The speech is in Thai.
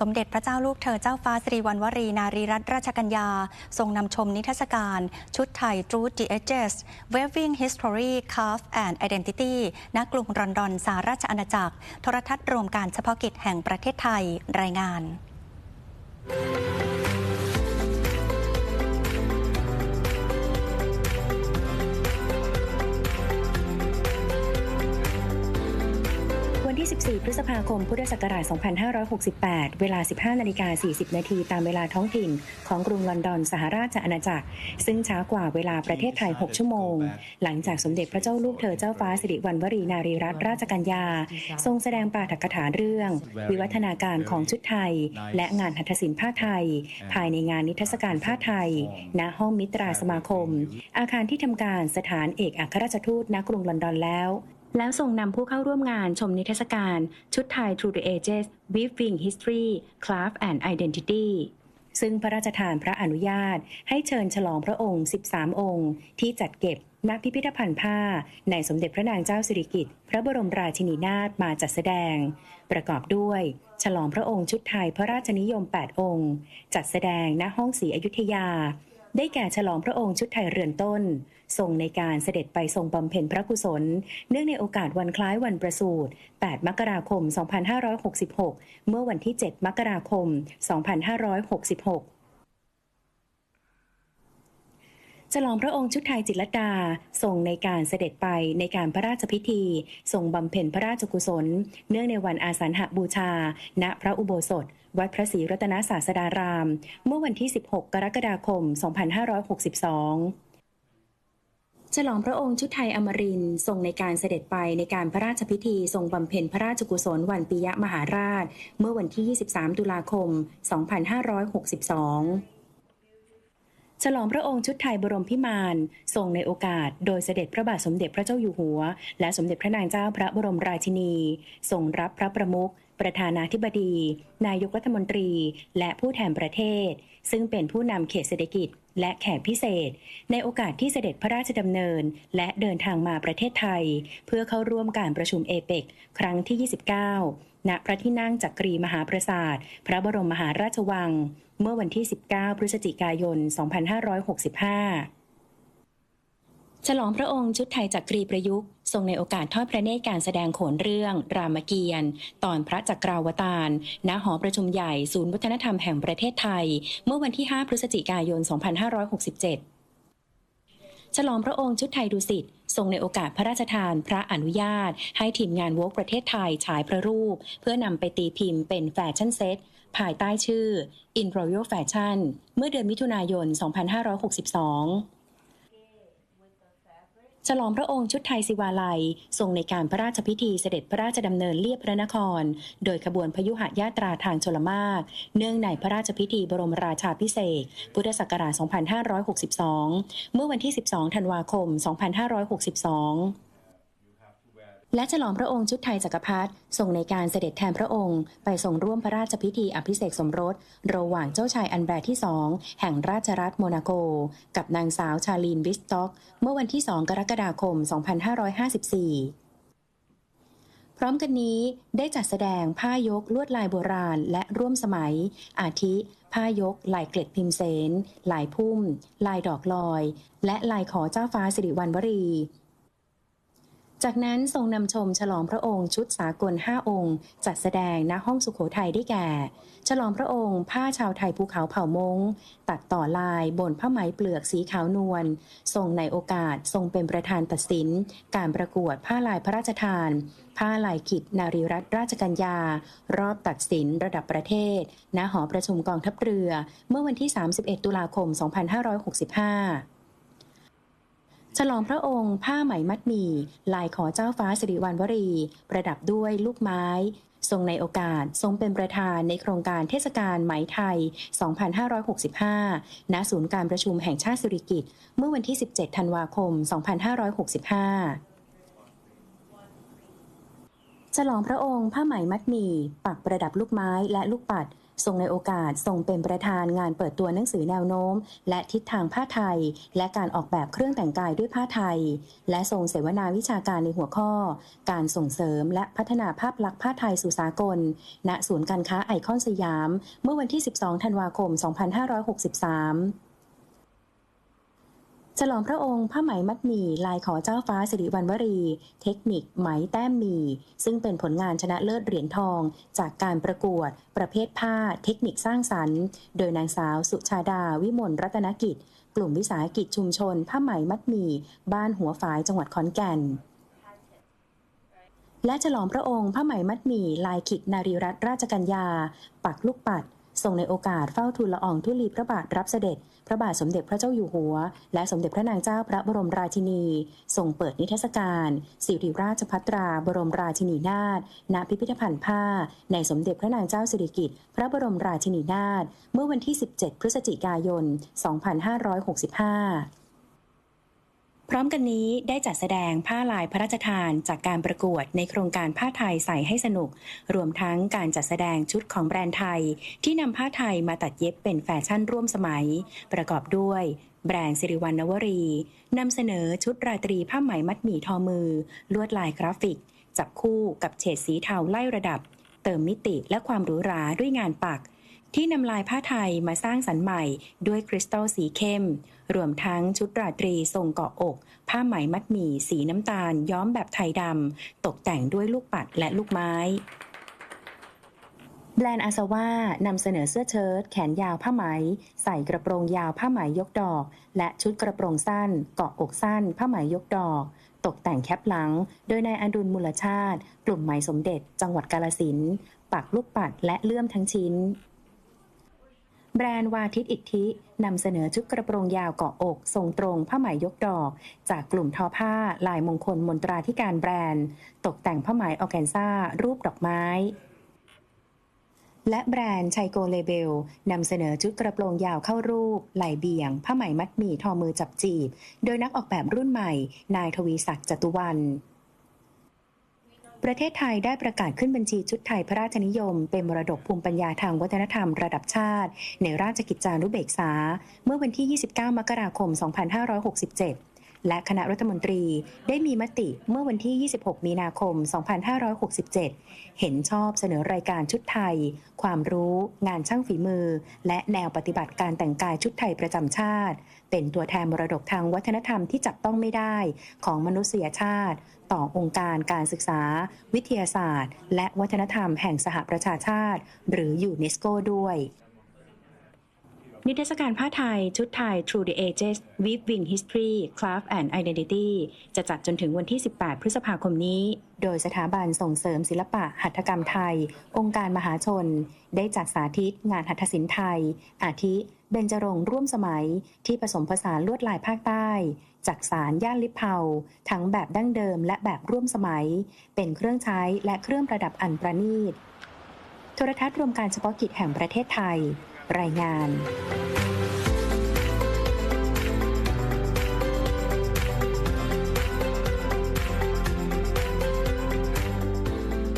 สมเด็จพระเจ้าลูกเธอเจ้าฟ้าสิริวัณวรีนารีรัตนราชกัญญา ทรงนำชมนิทรรศการ ชุดไทย Truth the Ages Weaving History Craft and Identity ณกรุงลอนดอนสาราชอาณาจักร โทรทัศน์รวมการเฉพาะกิจแห่งประเทศไทยรายงาน วันที่14พฤษภาคม พุทธศักราช 2568 เวลา 15 นาฬิกา 40 นาทีตามเวลาท้องถิ่น ของกรุงลอนดอน สหราชอาณาจักร ซึ่งช้ากว่าเวลาประเทศไทย 6 ชั่วโมง หลังจากสมเด็จพระเจ้าลูกเธอเจ้าฟ้าสิริวัณวรีนารีรัตนราชกัญญา ทรงแสดงปาฐกถาเรื่อง วิวัฒนาการของชุดไทย และงานหัตถศิลป์ผ้าไทย ภายในงานนิทรรศการผ้าไทย ณ ห้องมิตราสมาคม อาคารที่ทำการสถานเอกอัครราชทูตณกรุงลอนดอนแล้ว แล้วส่งนำผู้เข้าร่วมงานชมนิทรรศการ ชุดไทย Through the Ages Weaving History Craft and Identity ซึ่งพระราชทานพระอนุญาต ให้เชิญฉลองพระองค์ 13 องค์ ที่จัดเก็บณพิพิธภัณฑ์ผ้า ในสมเด็จพระนางเจ้าสิริกิติ์พระบรมราชินีนาถมาจัดแสดง ประกอบด้วย ฉลองพระองค์ชุดไทยพระราชนิยม 8 องค์ จัดแสดงณห้องศรีอยุธยา ได้แก่ฉลองพระองค์ชุดไทยเรือนต้น ทรงในการเสด็จไปทรงบำเพ็ญพระกุศล เนื่องในโอกาสวันคล้ายวันประสูติ 8 มกราคม 2566 เมื่อวันที่ 7 มกราคม 2566ฉลองพระองค์ชุดไทยจิตรดาทรงในการเสด็จไปในการพระราชพิธี ทรงบำเพ็ญพระราชกุศล เนื่องในวันอาสันหบูชา ณพระอุโบสถ วัดพระศรีรัตนศาสดาราม เมื่อวันที่ 16 กรกฎาคม 2562 ฉลองพระองค์ชุดไทยอมรินทรงในการเสด็จไปในการพระราชพิธีทรงบำเพ็ญพระราชกุศลวันปิยมหาราช เมื่อวันที่ 23 ตุลาคม 2562 ฉลองพระองค์ชุดไทยบรมพิมานทรงในโอกาส โดยเสด็จพระบาทสมเด็จพระเจ้าอยู่หัว และสมเด็จพระนางเจ้าพระบรมราชินีทรงรับพระประมุขประธานาธิบดี นายกรัฐมนตรี และผู้แทนประเทศ ซึ่งเป็นผู้นำเขตเศรษฐกิจ และแขกพิเศษ ในโอกาสที่เสด็จพระราชดำเนิน และเดินทางมาประเทศไทย เพื่อเข้าร่วมการประชุมเอเปกครั้งที่ 29 ณ พระที่นั่งจักรีมหาปราสาท พระบรมมหาราชวัง เมื่อวันที่ 19 พฤศจิกายน 2565 ฉลองพระองค์ชุดไทยจักรีประยุกต์ทรงในโอกาสทอดพระเนตรการแสดงโขนเรื่อง รามเกียรติ์ตอนพระจักราวตารณหอประชุมใหญ่ศูนย์วัฒนธรรมแห่งประเทศไทย เมื่อวันที่ 5 พฤศจิกายน 2567 ฉลองพระองค์ชุดไทยดุสิตทรงในโอกาสพระราชทานพระอนุญาต ให้ทีมงานวอล์กประเทศไทยฉายพระรูป เพื่อนำไปตีพิมพ์เป็นแฟชั่นเซ็ตภายใต้ชื่อ In Royal Fashion เมื่อเดือนมิถุนายน 2562 ฉลองพระองค์ชุดไทยศิวาลัย ทรงในการพระราชพิธีเสด็จพระราชดำเนินเลียบพระนคร โดยขบวนพยุหญาตราทางชลมากเนื่องในพระราชพิธีบรมราชาพิเศษ พุทธศักราช 2562 เมื่อวันที่ 12 ธันวาคม 2562 และฉลองพระองค์ชุดไทยจักรพรรดิทรงในการเสด็จแทนพระองค์ ไปทรงร่วมพระราชพิธีอภิเษกสมรส ระหว่างเจ้าชายอันแบร์ที่สองแห่งราชรัฐโมนาโก กับนางสาวชาลีนบิสต็อก เมื่อวันที่2กรกฎาคม 2554พร้อมกันนี้ได้จัดแสดงผ้ายกลวดลายโบราณและร่วมสมัย อาทิ ผ้ายกลายเกล็ดพิมพ์เสนลายพุ่ม ลายดอกลอย และลายขอเจ้าฟ้าสิริวัณวรี จากนั้นทรงนำชมฉลองพระองค์ชุดสากล5องค์ จัดแสดงณห้องสุขโขทัยได้แก่ ฉลองพระองค์ผ้าชาวไทยภูเขาเผ่ามง ตัดต่อลายบนผ้าไหมเปลือกสีขาวนวลทรงในโอกาสทรงเป็นประธานตัดสิน การประกวดผ้าลายพระราชทาน ผ้าลายขิดนารีรัตนราชกัญญา รอบตัดสินระดับประเทศ ณหอประชุมกองทัพเรือ เมื่อวันที่ 31 ตุลาคม 2565 ฉลองพระองค์ผ้าไหมมัดหมี่ลายขอเจ้าฟ้าสิริวัณวรี ประดับด้วยลูกไม้ ทรงในโอกาสทรงเป็นประธานในโครงการเทศกาลไหมไทย 2565 ณ ศูนย์การประชุมแห่งชาติสุริกิตเมื่อวันที่ 17 ธันวาคม 2565 ฉลองพระองค์ผ้าไหมมัดหมี่ปักประดับลูกไม้และลูกปัดทรงในโอกาสทรงเป็นประธานงานเปิดตัวหนังสือแนวโน้ม และทิศทางผ้าไทย และการออกแบบเครื่องแต่งกายด้วยผ้าไทย และทรงเสวนาวิชาการในหัวข้อ การส่งเสริมและพัฒนาภาพลักษณ์ผ้าไทยสู่สากล ณศูนย์การค้าไอคอนสยาม เมื่อวันที่ 12 ธันวาคม 2563 ฉลองพระองค์ผ้าไหมมัดหมี่ลายขอเจ้าฟ้าสิริวัณวรี เทคนิคไหมแต้มหมี่ซึ่งเป็นผลงานชนะเลิศเหรียญทอง จากการประกวด ประเภทผ้า เทคนิคสร้างสรรค์ โดยนางสาวสุชาดาวิมลรัตนกิจ กลุ่มวิสาหกิจชุมชน ผ้าไหมมัดหมี่บ้านหัวฝายจังหวัดขอนแก่นและฉลองพระองค์ผ้าไหมมัดหมี่ลายขิดนารีรัตนราชกัญญา ปักลูกปัด ทรงในโอกาสเฝ้าทูลละอองธุลีพระบาทรับเสด็จ พระบาทสมเด็จพระเจ้าอยู่หัว และสมเด็จพระนางเจ้าพระบรมราชินีทรงเปิดนิทรรศการสิริราชพัตราบรมราชินีนาถณพิพิธภัณฑ์ผ้า ในสมเด็จพระนางเจ้าสิริกิติ์พระบรมราชินีนาถเมื่อวันที่ 17 พฤศจิกายน 2565 พร้อมกันนี้ได้จัดแสดงผ้าลายพระราชทานจากการประกวดในโครงการผ้าไทยใส่ให้สนุก รวมทั้งการจัดแสดงชุดของแบรนด์ไทย ที่นำผ้าไทยมาตัดเย็บเป็นแฟชั่นร่วมสมัย ประกอบด้วยแบรนด์สิริวัณวรีนำเสนอชุดราตรีผ้าไหมมัดหมี่ทอมือ ลวดลายกราฟิก จับคู่กับเฉดสีเทาไล่ระดับ เติมมิติและความหรูหราด้วยงานปัก ที่นำลายผ้าไทยมาสร้างสรรค์ใหม่ด้วยคริสตัลสีเข้ม รวมทั้งชุดราตรีทรงเกาะอก ผ้าไหมมัดหมี่สีน้ำตาล ย้อมแบบไทยดำตกแต่งด้วยลูกปัดและลูกไม้แบรนด์อาซาว่านำเสนอเสื้อเชิ้ตแขนยาวผ้าไหม ใส่กระโปรงยาวผ้าไหมยกดอก และชุดกระโปรงสั้น เกาะอกสั้น ผ้าไหมยกดอก ตกแต่งแคปหลัง โดยนายอดุลมูลชาติ กลุ่มไหมสมเด็จ จังหวัดกาลสินปักลูกปัดและเลื่อมทั้งชิ้น แบรนด์วาทิตอิทธินำเสนอชุดกระโปรงยาวเกาะอก ทรงตรงผ้าไหมยกดอก จากกลุ่มทอผ้า ลายมงคลมนตราธิการแบรนด์ ตกแต่งผ้าไหมออแกนซ่า รูปดอกไม้และแบรนด์ไชโกเลเบลนำเสนอชุดกระโปรงยาวเข้ารูปไหลเบี่ยง ผ้าไหมมัดหมี่ทอมือจับจีบ โดยนักออกแบบรุ่นใหม่ นายทวีศักดิ์จตุวัน ประเทศไทยได้ประกาศขึ้นบัญชีชุดไทยพระราชนิยม เป็นมรดกภูมิปัญญาทางวัฒนธรรมระดับชาติ ในราชกิจจานุเบกษา เมื่อวันที่ 29 มกราคม 2567 และคณะรัฐมนตรีได้มีมติเมื่อวันที่ 26 มีนาคม 2567 เห็นชอบเสนอรายการชุดไทย ความรู้ งานช่างฝีมือ และแนวปฏิบัติการแต่งกายชุดไทยประจำชาติ เป็นตัวแทนมรดกทางวัฒนธรรมที่จับต้องไม่ได้ของมนุษยชาติ ต่อองค์การการศึกษา วิทยาศาสตร์ และวัฒนธรรมแห่งสหประชาชาติ หรือยูเนสโกด้วย นิทรรศการผ้าไทย ชุดไทย Through the Ages Weaving History Craft and Identity จะจัดจนถึงวันที่ 18 พฤษภาคมนี้ โดยสถาบันส่งเสริมศิลปะหัตถกรรมไทย องค์การมหาชน ได้จัดสาธิตงานหัตถศิลป์ไทย อาทิ เบญจรงร่วมสมัย ที่ผสมผสานลวดลายภาคใต้จากสารย่านลิเผาทั้งแบบดั้งเดิมและแบบร่วมสมัย เป็นเครื่องใช้และเครื่องประดับอันประณีตโทรทัศน์รวมการเฉพาะกิจแห่งประเทศไทย รายงาน